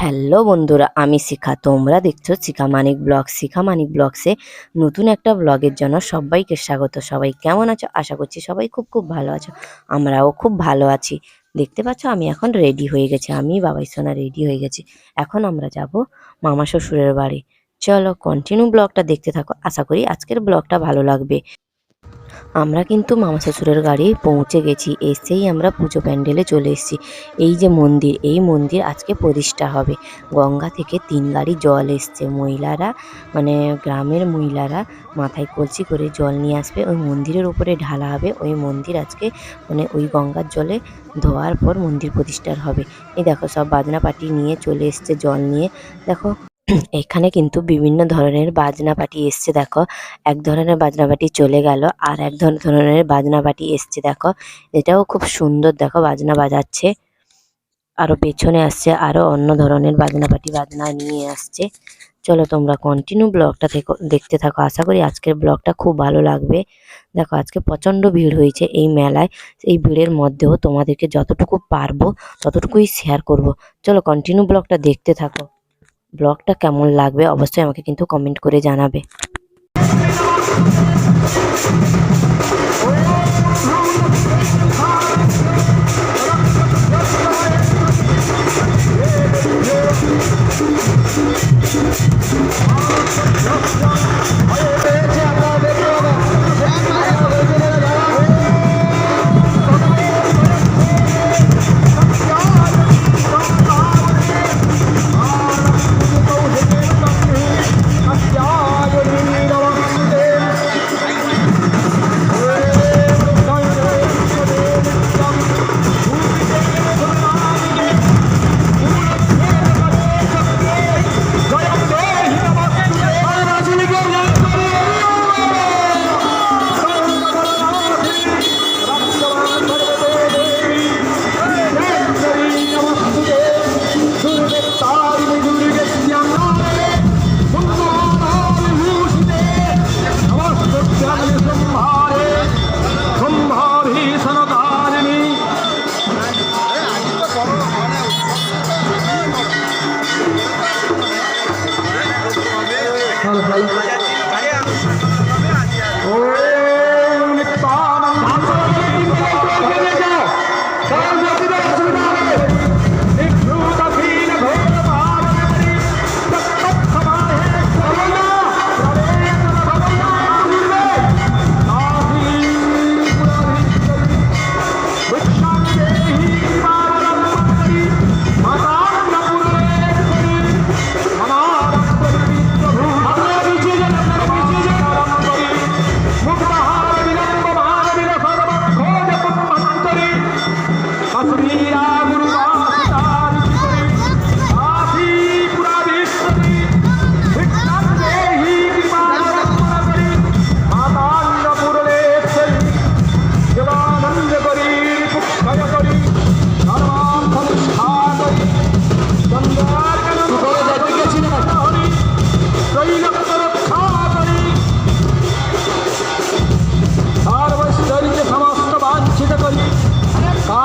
Hello বন্ধুরা, আমি শিখা। তোমরা দেখছ শিখা মানিক ব্লগ। শিখা মানিক ব্লগসে নতুন একটা ব্লগের জন্য সবাইকে স্বাগত। সবাই কেমন আছো? আশা করছি সবাই খুব খুব ভালো আছো। আমরাও খুব ভালো আছি। দেখতে পাচ্ছ, আমি এখন রেডি হয়ে গেছি। আমি, বাবাই, সোনা রেডি হয়ে গেছি। এখন আমরা যাব মামা শ্বশুরের বাড়ি। চলো কন্টিনিউ ব্লগটা দেখতে থাকো। আশা করি আজকের ব্লগটা ভালো লাগবে। আমরা কিন্তু মামা শ্বশুরের গাড়ি পৌঁছে গেছি, এসেই আমরা পুজো প্যান্ডেলে চলে এসেছি। এই যে মন্দির, এই মন্দির আজকে প্রতিষ্ঠা হবে। গঙ্গা থেকে তিন গাড়ি জল এসছে। মহিলারা মানে গ্রামের মহিলারা মাথায় কলসি করে জল নিয়ে আসবে। ওই মন্দিরের উপরে ঢালা হবে। ওই মন্দির আজকে মানে ওই গঙ্গার জলে ধোয়ার পর মন্দির প্রতিষ্ঠার হবে। এই দেখো সব বাজনা পাটি নিয়ে চলে এসছে জল নিয়ে। দেখো এখানে কিন্তু বিভিন্ন ধরনের বাজনা পাটি এসছে, দেখো। এক ধরনের বাজনা পাটি চলে গেল আর এক ধর- ধরনের বাজনা পাটি এসছে, দেখো। এটাও খুব সুন্দর, দেখো, বাজনা বাজাচ্ছে। আরও পেছনে আসছে, আরও অন্য ধরনের বাজনা পাটি বাজনা নিয়ে আসছে। চলো তোমরা কন্টিনিউ ব্লগটা থেকে, দেখতে থাকো। আশা করি আজকের ব্লগটা খুব ভালো লাগবে। দেখো, আজকে প্রচণ্ড ভিড় হয়েছে এই মেলায়। এই ভিড়ের মধ্যেও তোমাদেরকে যতটুকু পারব, ততটুকুই শেয়ার করব। চলো কন্টিনিউ ব্লগটা দেখতে থাকো। ব্লগটা কেমন লাগবে অবশ্যই আমাকে কিন্তু কমেন্ট করে জানাবে।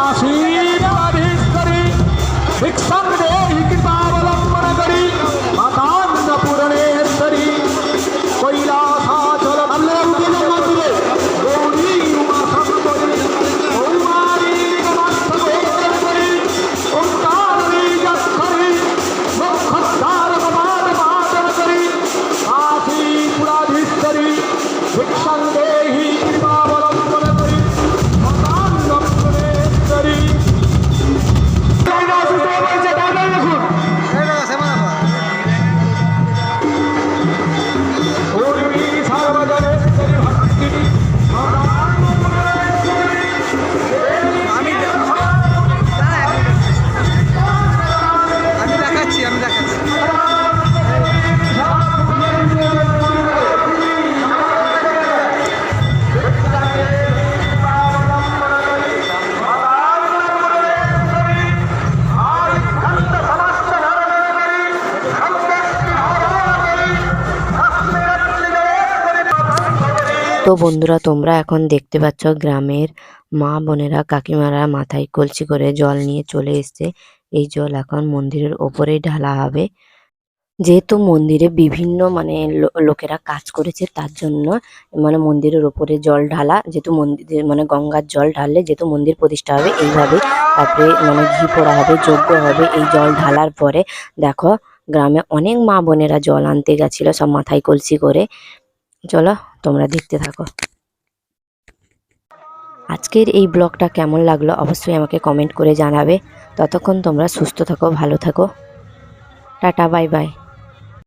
二十一 তো বন্ধুরা, তোমরা এখন দেখতে পাচ্ছ গ্রামের মা বোনেরা কাকিমারা মাথায় কলসি করে জল নিয়ে চলে এসছে। এই জল এখন মন্দিরের ওপরেই ঢালা হবে। যেহেতু মন্দিরে বিভিন্ন মানে লোকেরা কাজ করেছে, তার জন্য মানে মন্দিরের ওপরে জল ঢালা, যেহেতু মন্দিরে মানে গঙ্গার জল ঢাললে যেহেতু মন্দির প্রতিষ্ঠা হবে, এইভাবে তারপরে মানে ঘি পোড়া হবে, যজ্ঞ হবে, এই জল ঢালার পরে দেখো গ্রামে অনেক মা বোনেরা জল আনতে গেছিল, সব মাথায় কলসি করে। চলো, তোমরা দেখতে থাকো। আজকের এই ব্লগটা কেমন লাগল অবশ্যই আমাকে কমেন্ট করে জানাবে। ততক্ষণ তোমরা সুস্থ থাকো, ভালো থাকো। টাটা, বাই বাই।